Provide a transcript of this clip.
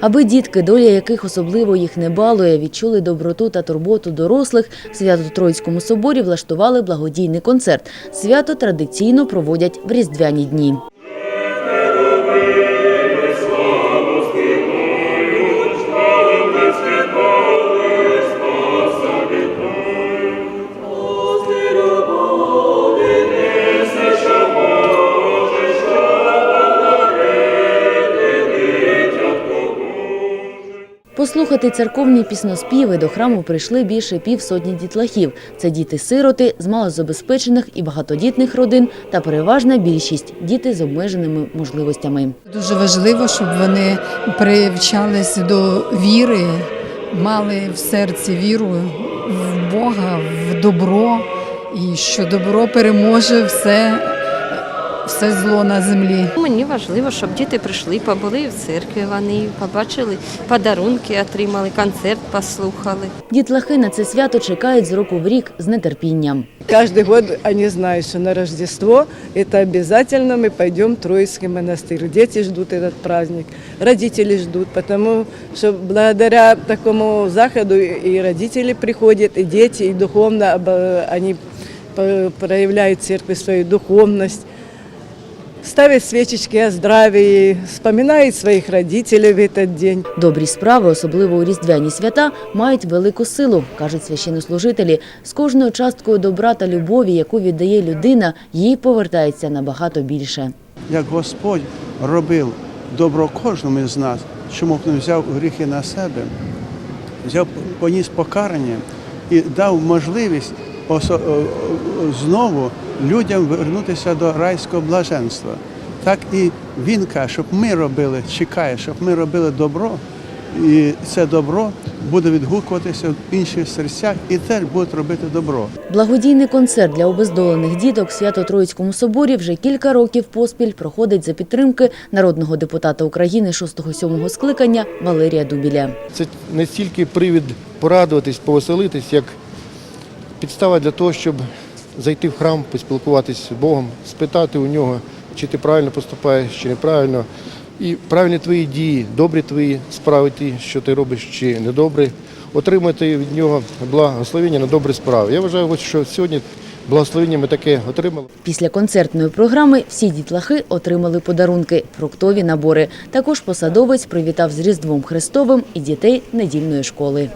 Аби дітки, доля яких особливо їх не балує, відчули доброту та турботу дорослих, в Свято-Троїцькому соборі влаштували благодійний концерт. Свято традиційно проводять в різдвяні дні. Послухати церковні пісноспіви до храму прийшли більше півсотні дітлахів. Це діти-сироти з малозабезпечених і багатодітних родин та переважна більшість діти з обмеженими можливостями. Дуже важливо, щоб вони привчались до віри, мали в серці віру в Бога, в добро, і що добро переможе все, все зло на землі. Мені важливо, щоб діти прийшли, побули в церкві, вони побачили подарунки, отримали, концерт послухали. Дітлахи на це свято чекають з року в рік з нетерпінням. Каждый год они знают, что на Рождество это обязательно мы пойдем в Троицкий монастырь. Дети ждут этот праздник, родители ждут, потому что благодаря такому заходу и родители приходят, и дети, и духовно обо- они по- проявляют в церкви свою духовность, ставят свечечки о здравии, вспоминают своих родителей в этот день. Добрі справи, особливо у різдвяні свята, мають велику силу, кажуть священнослужителі. З кожною часткою добра та любові, яку віддає людина, їй повертається набагато більше. як Господь робив добро кожному з нас, чому б не взяв гріхи на себе, взяв поніс покарання і дав можливість знову людям вернутися до райського блаженства. Так і він каже, щоб ми робили, чекає, щоб ми робили добро, і це добро буде відгукуватися в інших серцях і теж будуть робити добро. Благодійний концерт для обездолених діток в Свято-Троїцькому соборі вже кілька років поспіль проходить за підтримки народного депутата України 6-7 скликання Валерія Дубіля. Це не стільки привід порадуватись, повеселитись, як підстава для того, щоб зайти в храм, поспілкуватися з Богом, спитати у нього, чи ти правильно поступаєш, чи неправильно. І правильні твої дії, добрі твої справи, ті, що ти робиш, чи недобрі, отримати від нього благословення на добрі справи. Я вважаю, що сьогодні благословення ми таке отримали. Після концертної програми всі дітлахи отримали подарунки, фруктові набори. Також посадовець привітав з Різдвом Христовим і дітей недільної школи.